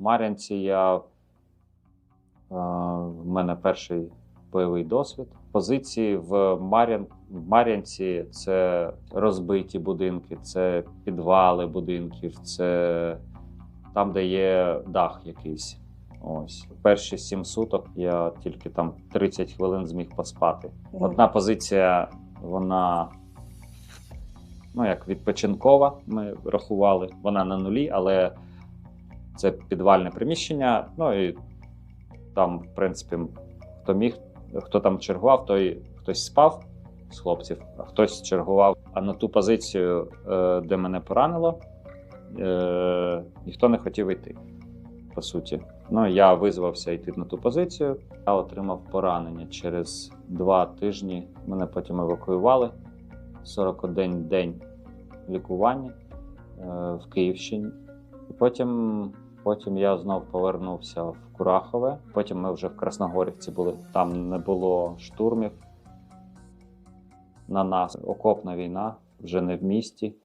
Мар'янці я е, в мене перший бойовий досвід. Позиції в, Мар'ян, в Мар'янці це розбиті будинки, це підвали будинків, це там, де є дах якийсь. Ось перші сім суток я тільки там 30 хвилин зміг поспати. Одна позиція, вона ну як відпочинкова. Ми рахували, вона на нулі, але це підвальне приміщення. Ну і там, в принципі, хто міг, хто там чергував, той хтось спав з хлопців, а хтось чергував. А на ту позицію, е, де мене поранило, е, ніхто не хотів йти. По суті, ну я визвався йти на ту позицію. Я отримав поранення через два тижні. Мене потім евакуювали. 41 день лікування е, в Київщині. Потім, потім я знов повернувся в Курахове. Потім ми вже в Красногорівці були. Там не було штурмів на нас. Окопна війна вже не в місті.